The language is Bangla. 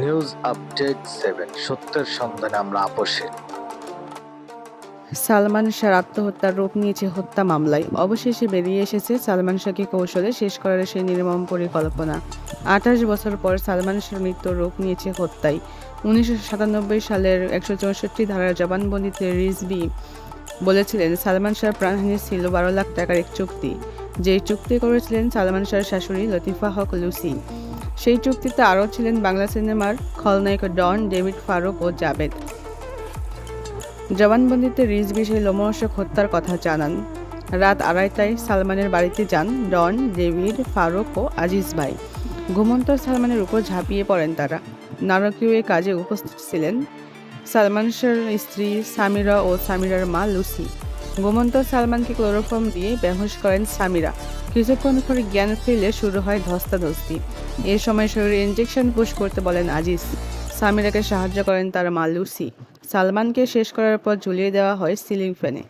নিউজ আপডেট সেভেন সত্যের সন্ধানে আমরা আপোষে। সালমান শাহর আত্মহত্যার রূপ নিয়েছে হত্যা মামলায়। অবশেষে বেরিয়ে এসেছে সালমান শাহকে কৌশলে শেষ করার সেই নির্মম পরিকল্পনা। আঠাশ বছর পর সালমান শাহর মৃত্যুর রূপ নিয়েছে হত্যায়। উনিশশো সাতানব্বই সালের একশো চৌষট্টি ধারার জবানবন্দিতে রিজবি বলেছিলেন, সালমান শাহর প্রাণহানি ছিল বারো লাখ টাকার এক চুক্তি। যেই চুক্তি করেছিলেন সালমান শাহর শাশুড়ি লতিফা হক লুসি। সেই চুক্তিতে আরও ছিলেন বাংলা সিনেমার খলনায়ক ডন, ডেভিড ফারুক ও জাবেদ। জবানবন্দিতে রিজভি সেই লোমহর্ষক হত্যার কথা জানান। রাত আড়াইটায় সালমানের বাড়িতে যান ডন, ডেভিড ফারুক ও আজিজ ভাই। ঘুমন্ত সালমানের উপর ঝাঁপিয়ে পড়েন তারা। নারকীয় এই কাজে উপস্থিত ছিলেন সালমান স্ত্রী সামিরা ও সামিরার মা লুসি। ঘুমন্ত সালমানকে ক্লোরোফর্ম দিয়ে বেহোশ করেন সামিরা। কিছুক্ষণ পরে জ্ঞান ফিরলে শুরু হয় ধস্তাধস্তি। এ সময় শরীরে ইঞ্জেকশন পুশ করতে বলেন আজিজ। সামিরাকে সাহায্য করেন তার মা লুসি। সালমানকে শেষ করার পর ঝুলিয়ে দেওয়া হয় সিলিং ফ্যানে।